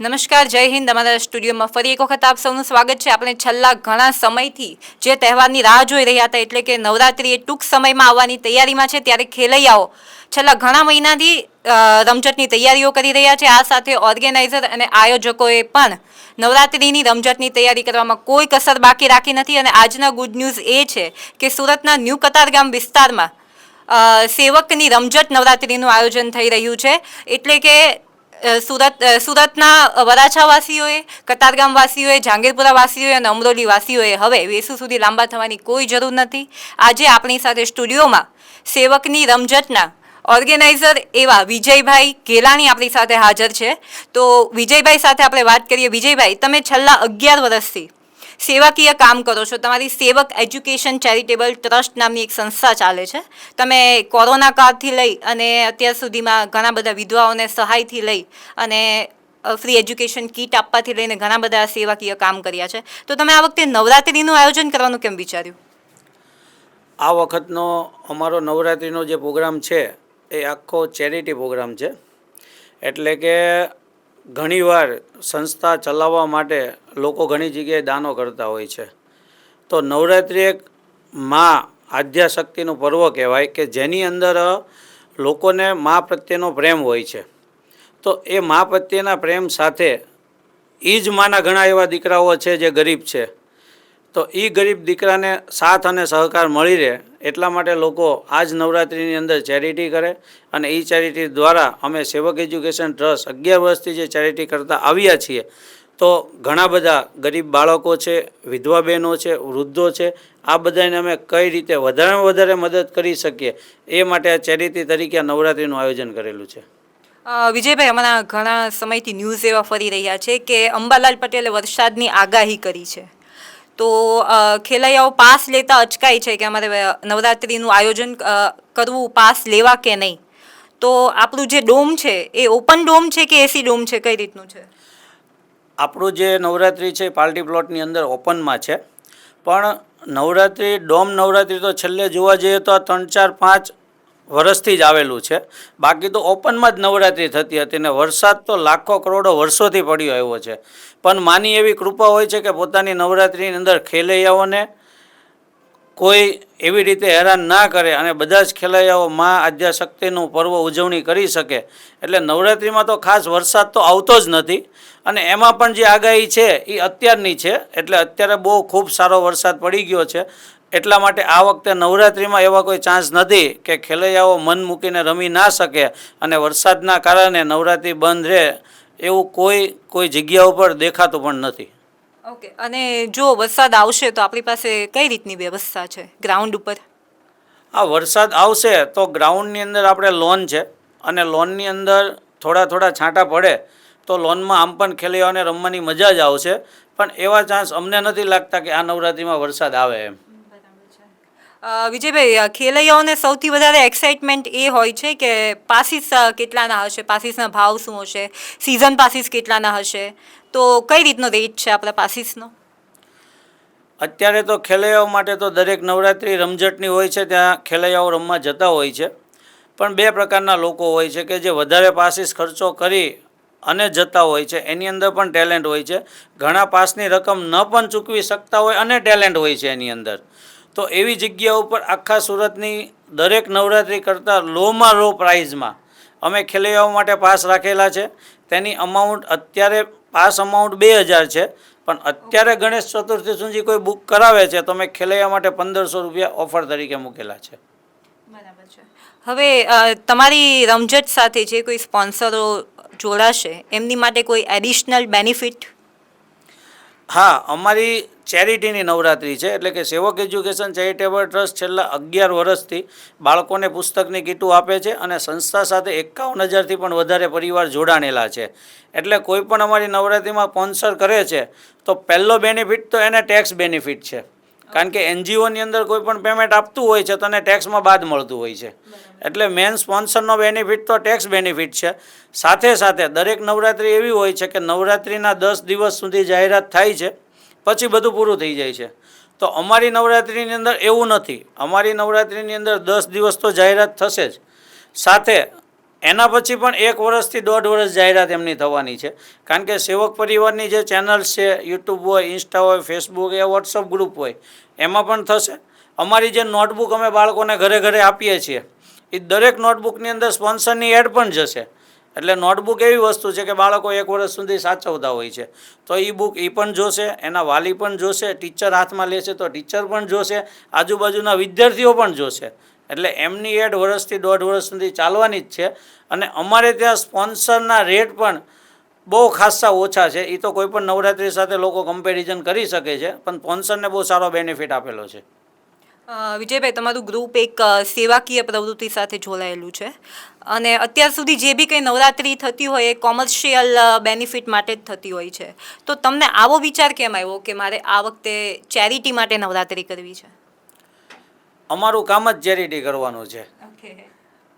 નમસ્કાર, જય હિન્દ. અમારા સ્ટુડિયોમાં ફરી એક વખત આપ સૌનું સ્વાગત છે. આપણે છેલ્લા ઘણા સમયથી જે તહેવારની રાહ જોઈ રહ્યા હતા, એટલે કે નવરાત્રિ એ ટૂંક સમયમાં આવવાની તૈયારીમાં છે, ત્યારે ખેલૈયાઓ છેલ્લા ઘણા મહિનાથી રમઝટની તૈયારીઓ કરી રહ્યા છે. આ સાથે ઓર્ગેનાઇઝર અને આયોજકોએ પણ નવરાત્રિની રમઝટની તૈયારી કરવામાં કોઈ કસર બાકી રાખી નથી. અને આજના ગુડ ન્યૂઝ એ છે કે સુરતના ન્યૂ કતારગામ વિસ્તારમાં સેવકની રમઝટ નવરાત્રિનું આયોજન થઈ રહ્યું છે. એટલે કે સુરત સુરતના વરાછાવાસીઓએ, કતારગામવાસીઓએ, જાંગીરપુરાવાસીઓએ અને અમરોલી વાસીઓએ હવે વેસુ સુધી લાંબા થવાની કોઈ જરૂર નથી. આજે આપણી સાથે સ્ટુડિયોમાં સેવકની રમઝટના ઓર્ગેનાઇઝર એવા વિજયભાઈ ગેલાણી આપણી સાથે હાજર છે. તો વિજયભાઈ સાથે આપણે વાત કરીએ. વિજયભાઈ, તમે છેલ્લા અગિયાર વર્ષથી સેવાકીય કામ કરો છો. તમારી સેવક એજ્યુકેશન ચેરિટેબલ ટ્રસ્ટ નામની એક સંસ્થા ચાલે છે. તમે કોરોના કાળથી લઈ અને અત્યાર સુધીમાં ઘણા બધા વિધવાઓને સહાયથી લઈ અને ફ્રી એજ્યુકેશન કીટ આપવાથી લઈને ઘણા બધા સેવાકીય કામ કર્યા છે. તો તમે આ વખતે નવરાત્રિનું આયોજન કરવાનું કેમ વિચાર્યું? આ વખતનો અમારો નવરાત્રિનો જે પ્રોગ્રામ છે, એ આખો ચેરિટી પ્રોગ્રામ છે. એટલે કે ઘણીવાર સંસ્થા ચલાવવા માટે લોકો ઘણી જગ્યાએ દાનો કરતા હોય છે. તો નવરાત્રિ એક મા આદ્યાશક્તિનું પર્વ કહેવાય કે જેની અંદર લોકોને મા પ્રત્યેનો પ્રેમ હોય છે. તો એ મા પ્રત્યેના પ્રેમ સાથે એ જ માના ઘણા એવા દીકરાઓ છે જે ગરીબ છે. તો એ ગરીબ દીકરાને સાથ અને સહકાર મળી રહે એટલા માટે લોકો આ જ નવરાત્રિની અંદર ચેરિટી કરે અને એ ચેરિટી દ્વારા અમે સેવક એજ્યુકેશન ટ્રસ્ટ અગિયાર વર્ષથી જે ચેરિટી કરતા આવ્યા છીએ. તો ઘણા બધા ગરીબ બાળકો છે, વિધવા બહેનો છે, વૃદ્ધો છે, આ બધાને અમે કઈ રીતે વધારેમાં વધારે મદદ કરી શકીએ એ માટે આ ચેરિટી તરીકે આ નવરાત્રિનું આયોજન કરેલું છે. વિજયભાઈ હમણાં ઘણા સમયથી ન્યૂઝ એવા ફરી રહ્યા છે કે અંબાલાલ પટેલે વરસાદની આગાહી કરી છે. તો ખેલૈયાઓ પાસ લેતા અચકાય છે કે અમારે નવરાત્રિનું આયોજન કરવું પાસ લેવા કે નહીં? તો આપણું જે ડોમ છે, એ ઓપન ડોમ છે કે એસી ડોમ છે? કઈ રીતનું છે? આપણું જે નવરાત્રિ છે પાર્ટી પ્લોટની અંદર ઓપનમાં છે. પણ નવરાત્રિ, ડોમ નવરાત્રિ તો છેલ્લે જોવા જઈએ તો આ ત્રણ ચાર પાંચ વર્ષથી જ આવેલું છે. બાકી તો ઓપનમાં જ નવરાત્રિ થતી હતી ને વરસાદ તો લાખો કરોડો વર્ષોથી પડ્યો આવ્યો છે. પણ માની એવી કૃપા હોય છે કે પોતાની નવરાત્રિની અંદર ખેલૈયાઓને કોઈ એવી રીતે હેરાન ના કરે અને બધા જ ખેલૈયાઓ મા આદ્યાશક્તિનું પર્વ ઉજવણી કરી શકે. એટલે નવરાત્રિમાં તો ખાસ વરસાદ તો આવતો જ નથી. અને એમાં પણ જે આગાહી છે એ અત્યારની છે. એટલે અત્યારે બહુ ખૂબ સારો વરસાદ પડી ગયો છે. એટલા માટે આ વખતે નવરાત્રિમાં એવા કોઈ ચાન્સ નથી કે ખેલૈયાઓ મન મૂકીને રમી ના શકે અને વરસાદના કારણે નવરાત્રિ બંધ રહે એવું કોઈ કોઈ જગ્યા ઉપર દેખાતું પણ નથી. ઓકે અને જો વરસાદ આવશે તો આપણી પાસે કઈ રીતની વ્યવસ્થા છે? ગ્રાઉન્ડ ઉપર? આ વરસાદ આવશે તો ગ્રાઉન્ડની અંદર આપણે લોન છે અને લોનની અંદર થોડા થોડા છાંટા પડે તો લોનમાં આમ પણ ખેલૈયાઓને રમવાની મજા જ આવશે. પણ એવા ચાન્સ અમને નથી લાગતા કે આ નવરાત્રિમાં વરસાદ આવે એમ. વિજયભાઈ ખેલૈયાઓને સૌથી વધારે એક્સાઇટમેન્ટ એ હોય છે કે પાસીસ કેટલાના હશે? પાસીસના ભાવ શું હશે? સિઝન પાસીસ કેટલાના હશે? તો કઈ રીતનો રેટ છે આપણા પાસીસનો? અત્યારે તો ખેલૈયાઓ માટે તો દરેક નવરાત્રિ રમઝટની હોય છે, ત્યાં ખેલૈયાઓ રમવા જતા હોય છે. પણ બે પ્રકારના લોકો હોય છે કે જે વધારે પાસીસ ખર્ચો કરી અને જતા હોય છે. એની અંદર પણ ટેલેન્ટ હોય છે. ઘણા પાસની રકમ ન પણ ચૂકવી શકતા હોય અને ટેલેન્ટ હોય છે એની અંદર. તો એવી જગ્યા ઉપર આખા સુરતની દરેક નવરાત્રિ કરતાં લોમાં લો પ્રાઇઝમાં. અમે ખેલૈયાઓ માટે પાસ રાખેલા છે. તેની અમાઉન્ટ અત્યારે, પાસ અમાઉન્ટ બે હજાર છે. પણ અત્યારે ગણેશ ચતુર્થી સુધી કોઈ બુક કરાવે છે તો અમે ખેલૈયા માટે પંદરસો રૂપિયા ઓફર તરીકે મૂકેલા છે. બરાબર છે. હવે તમારી રમઝટ સાથે જે કોઈ સ્પોન્સરો જોડાશે, એમની માટે કોઈ એડિશનલ બેનિફિટ હા, અમારી ચેરિટીની નવરાત્રિ છે, એટલે કે સેવક એજ્યુકેશન ચેરિટેબલ ટ્રસ્ટ છેલ્લા અગિયાર વર્ષથી બાળકોને પુસ્તકની કીટો આપે છે અને સંસ્થા સાથે એકાવન હજારથી પણ વધારે પરિવાર જોડાણેલા છે. એટલે કોઈ પણ અમારી નવરાત્રિમાં સ્પોન્સર કરે છે, તો પહેલો બેનિફિટ તો એને ટેક્સ બેનિફિટ છે. કારણ કે એનજીઓની અંદર કોઈ પણ પેમેન્ટ આપતું હોય છે તો એને ટેક્સમાં બાદ મળતું હોય છે. એટલે મેન સ્પોન્સરનો બેનિફિટ તો ટેક્સ બેનિફિટ છે. સાથે સાથે દરેક નવરાત્રિ એવી હોય છે કે નવરાત્રિના દસ દિવસ સુધી જાહેરાત થાય છે પછી બધું પૂરું થઈ જાય છે. તો અમારી નવરાત્રિની અંદર એવું નથી. અમારી નવરાત્રિની અંદર દસ દિવસ તો જાહેરાત થશે જ. સાથે એના પછી પણ એક વર્ષથી દોઢ વર્ષ જાહેરાત એમની થવાની છે. કારણ કે સેવક પરિવારની જે ચેનલ્સ છે યુટ્યુબ હોય ઇન્સ્ટા હોય ફેસબુક યા વોટ્સઅપ ગ્રુપ હોય, એમાં પણ થશે. અમારી જે નોટબુક અમે બાળકોને ઘરે ઘરે આપીએ છીએ એ દરેક નોટબુકની અંદર સ્પોન્સરની એડ પણ જશે. એટલે નોટબુક એવી વસ્તુ છે કે બાળકો એક વર્ષ સુધી સાચવતા હોય છે. તો એ બુક એ પણ જોશે, એના વાલી પણ જોશે ટીચર હાથમાં લેશે તો ટીચર પણ જોશે, આજુબાજુના વિદ્યાર્થીઓ પણ જોશે. એટલે એમની એડ વર્ષથી દોઢ વર્ષ સુધી ચાલવાની જ છે. અને અમારે ત્યાં સ્પોન્સરના રેટ પણ બહુ ખાસ્સા ઓછા છે. એ તો કોઈ પણ નવરાત્રિ સાથે લોકો કમ્પેરિઝન કરી શકે છે, પણ સ્પોન્સરને બહુ સારો બેનિફિટ આપેલો છે. વિજયભાઈ, તમારું ગ્રુપ એક સેવાકીય પ્રવૃત્તિ સાથે જોડાયેલું છે. અને અત્યાર સુધી જે બી કંઈ નવરાત્રિ થતી હોય એ કોમર્શિયલ બેનિફિટ માટે જ થતી હોય છે. તો તમને આવો વિચાર કેમ આવ્યો કે મારે આ વખતે ચેરિટી માટે નવરાત્રિ કરવી છે? અમારું કામ જ ચેરિટી કરવાનું છે.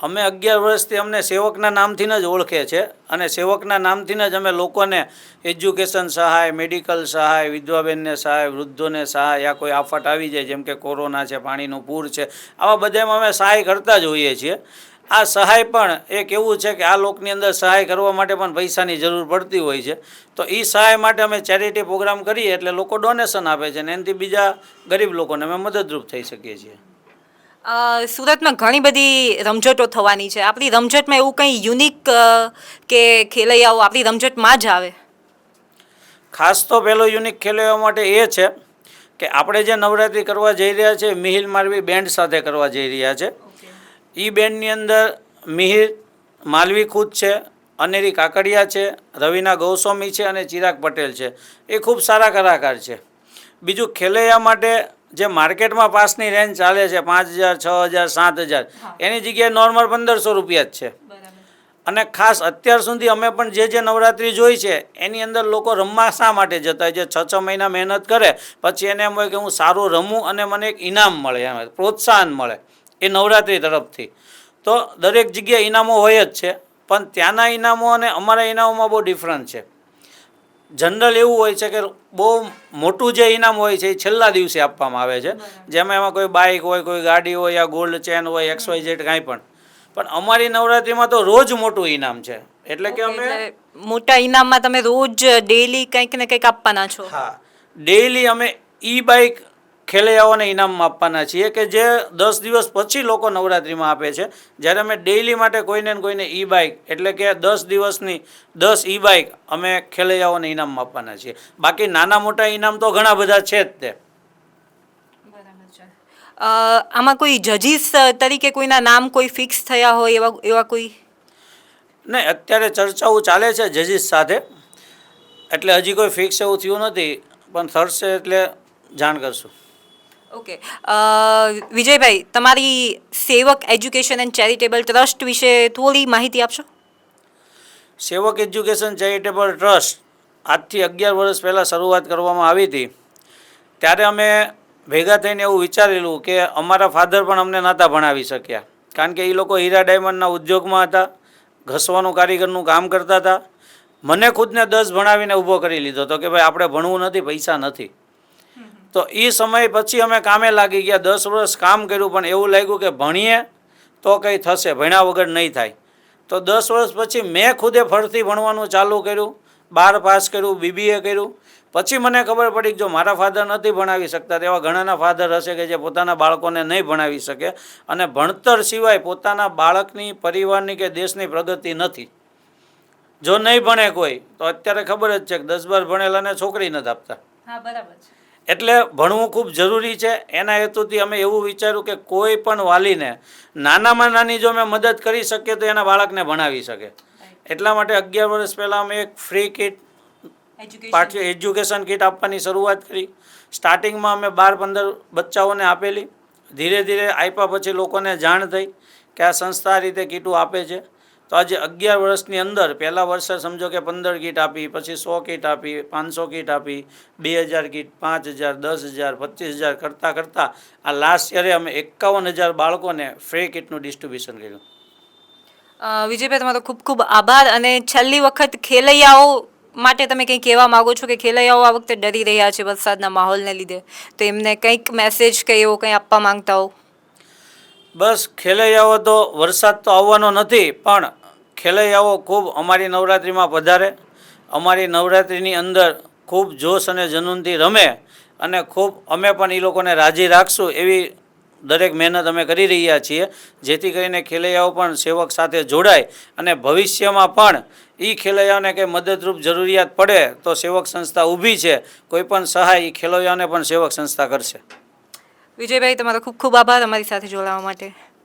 અમે અગિયાર વર્ષથી અમને સેવકના નામથી જ ઓળખે છે અને સેવકના નામથી જ અમે લોકોને એજ્યુકેશન સહાય મેડિકલ સહાય વિધવાબેનને સહાય વૃદ્ધોને સહાય યા કોઈ આફત આવી જાય જેમ કે કોરોના છે પાણીનું પૂર છે આવા બધામાં અમે સહાય કરતા જ હોઈએ છીએ. આ સહાય પણ એક એવું છે કે આ લોકની અંદર સહાય કરવા માટે પણ પૈસાની જરૂર પડતી હોય છે. તો એ સહાય માટે અમે ચેરિટી પ્રોગ્રામ કરીએ એટલે લોકો ડોનેશન આપે છે અને એનાથી બીજા ગરીબ લોકોને અમે મદદરૂપ થઈ શકીએ છીએ. સુરતમાં ઘણી બધી રમઝટો થવાની છે. આપણી રમઝટમાં એવું કંઈ યુનિક કે ખેલૈયાઓ આપણી રમઝટમાં જ આવે? ખાસ તો પહેલો યુનિક ખેલૈયાઓ માટે એ છે કે આપણે જે નવરાત્રિ કરવા જઈ રહ્યા છે મિહિર માલવી બેન્ડ સાથે કરવા જઈ રહ્યા છે. એ બેન્ડની અંદર મિહિર માલવી ખુદ છે અનેરી કાકડિયા છે રવિના ગૌસ્વામી છે અને ચિરાગ પટેલ છે. એ ખૂબ સારા કલાકાર છે. બીજું ખેલૈયા માટે જે માર્કેટમાં પાસની રેન્જ ચાલે છે પાંચ હજાર છ હજાર સાત હજાર એની જગ્યાએ નોર્મલ પંદરસો રૂપિયા જ છે. અને ખાસ અત્યાર સુધી અમે પણ જે જે નવરાત્રિ જોઈ છે એની અંદર લોકો રમવા શા માટે જતા હોય જે છ છ મહિના મહેનત કરે પછી એને એમ હોય કે હું સારું રમું અને મને એક ઇનામ મળે એમ પ્રોત્સાહન મળે એ નવરાત્રિ તરફથી. તો દરેક જગ્યાએ ઇનામો હોય જ છે પણ ત્યાંના ઇનામો અને અમારા ઇનામોમાં બહુ ડિફરન્ટ છે. જનરલ એવું હોય છે કે બહુ મોટું જે ઇનામ હોય છે એ છેલ્લા દિવસે આપવામાં આવે છે. જેમાં એમાં કોઈ બાઇક હોય કોઈ ગાડી હોય યા ગોલ્ડ ચેન હોય એક્સ વાય ઝેડ કાંઈ પણ. પણ અમારી નવરાત્રિમાં તો રોજ મોટું ઇનામ છે. એટલે કે અમે મોટા ઇનામમાં તમે રોજ ડેઈલી કંઈક ને કંઈક આપવાના છો. હા ડેઈલી અમે ઈ બાઇક ખેલૈયાઓને ઇનામ આપવાના છીએ કે જે દસ દિવસ પછી લોકો નવરાત્રિમાં આપે છે. જ્યારે અમે ડેઇલી માટે કોઈને ને કોઈને ઈ બાઇક એટલે કે દસ દિવસની દસ ઈ બાઇક અમે ખેલૈયાઓને ઇનામ આપવાના છીએ. બાકી નાના મોટા ઇનામ તો ઘણા બધા છે જ તે. આમાં કોઈ જજીસ તરીકે કોઈના નામ કોઈ ફિક્સ થયા હોય એવા એવા કોઈ? નહીં અત્યારે ચર્ચાઓ ચાલે છે જજીસ સાથે. એટલે હજી કોઈ ફિક્સ એવું થયું નથી પણ થશે એટલે જાણ કરશું. ઓકે વિજયભાઈ તમારી સેવક એજ્યુકેશન એન્ડ ચેરિટેબલ ટ્રસ્ટ વિશે થોડી માહિતી આપશો? સેવક એજ્યુકેશન ચેરિટેબલ ટ્રસ્ટ આજથી અગિયાર વર્ષ પહેલાં શરૂઆત કરવામાં આવી હતી. ત્યારે અમે ભેગા થઈને એવું વિચારેલું કે અમારા ફાધર પણ અમને નહોતા ભણાવી શક્યા. કારણ કે એ લોકો હીરા ડાયમંડના ઉદ્યોગમાં હતા, ઘસવાનું કારીગરનું કામ કરતા હતા. મને ખુદને દસ ભણાવીને ઊભો કરી લીધો હતો કે ભાઈ, આપણે ભણવું નથી, પૈસા નથી. તો એ સમય પછી અમે કામે લાગી ગયા. દસ વર્ષ કામ કર્યું, પણ એવું લાગ્યું કે ભણીએ તો કંઈ થશે, ભણ્યા વગર નહીં થાય. તો દસ વર્ષ પછી મેં ખુદે ફરતી ભણવાનું ચાલુ કર્યું, બાર પાસ કર્યું બીબીએ કર્યું. પછી મને ખબર પડી કે જો મારા ફાધર નથી ભણાવી શકતા તેવા ઘણાના ફાધર હશે કે જે પોતાના બાળકોને નહીં ભણાવી શકે. અને ભણતર સિવાય પોતાના બાળકની, પરિવારની કે દેશની પ્રગતિ નથી. જો નહીં ભણે કોઈ, તો અત્યારે ખબર જ છે કે દસ બાર ભણેલાને છોકરી નથી આપતા. હા, બરાબર છે. એટલે ભણવું ખૂબ જરૂરી છે. એના હેતુથી અમે એવું વિચાર્યું કે કોઈ પણ વાલીને નાનામાં નાની જો અમે મદદ કરી શકીએ તો એના બાળકને ભણાવી શકે. એટલા માટે અગિયાર વર્ષ પહેલાં અમે એક ફ્રી કિટ પાઠ્ય એજ્યુકેશન કિટ આપવાની શરૂઆત કરી. સ્ટાર્ટિંગમાં અમે બાર પંદર બચ્ચાઓને આપેલી. ધીરે ધીરે આપ્યા પછી લોકોને જાણ થઈ કે આ સંસ્થા આ રીતે કીટો આપે છે. તો આજે અગિયાર વર્ષની અંદર પહેલાં વર્ષે સમજો કે પંદર કીટ આપી, પછી સો કીટ આપી, પાંચસો કીટ આપી, બે હજાર કીટ, પાંચ હજાર, દસ હજાર, પચીસ હજાર કરતાં કરતાં આ લાસ્ટ યરે અમે એકાવન હજાર બાળકોને ફ્રી કીટનું ડિસ્ટ્રીબ્યુશન કર્યું. વિજયભાઈ, તમારો ખૂબ ખૂબ આભાર અને છેલ્લી વખત ખેલૈયાઓ માટે તમે કંઈ કહેવા માંગો છો કે ખેલૈયાઓ આ વખતે ડરી રહ્યા છે વરસાદના માહોલને લીધે? તો એમને કંઈક મેસેજ કે એવો કંઈ આપવા માંગતા હો? બસ ખેલૈયાઓ તો વરસાદ તો આવવાનો નથી, પણ ખેલૈયાઓ ખૂબ અમારી નવરાત્રિમાં પધારે. અમારી નવરાત્રિની અંદર ખૂબ જોશ અને જનૂનથી રમે અને ખૂબ અમે પણ એ લોકોને રાજી રાખશું એવી દરેક મહેનત અમે કરી રહ્યા છીએ, જેથી કરીને ખેલૈયાઓ પણ સેવક સાથે જોડાય અને ભવિષ્યમાં પણ એ ખેલૈયાઓને કંઈ મદદરૂપ જરૂરિયાત પડે તો સેવક સંસ્થા ઊભી છે, કોઈ પણ સહાય એ ખેલૈયાઓને પણ સેવક સંસ્થા કરશે. વિજયભાઈ તમારો ખૂબ ખૂબ આભાર અમારી સાથે જોડાવા માટે.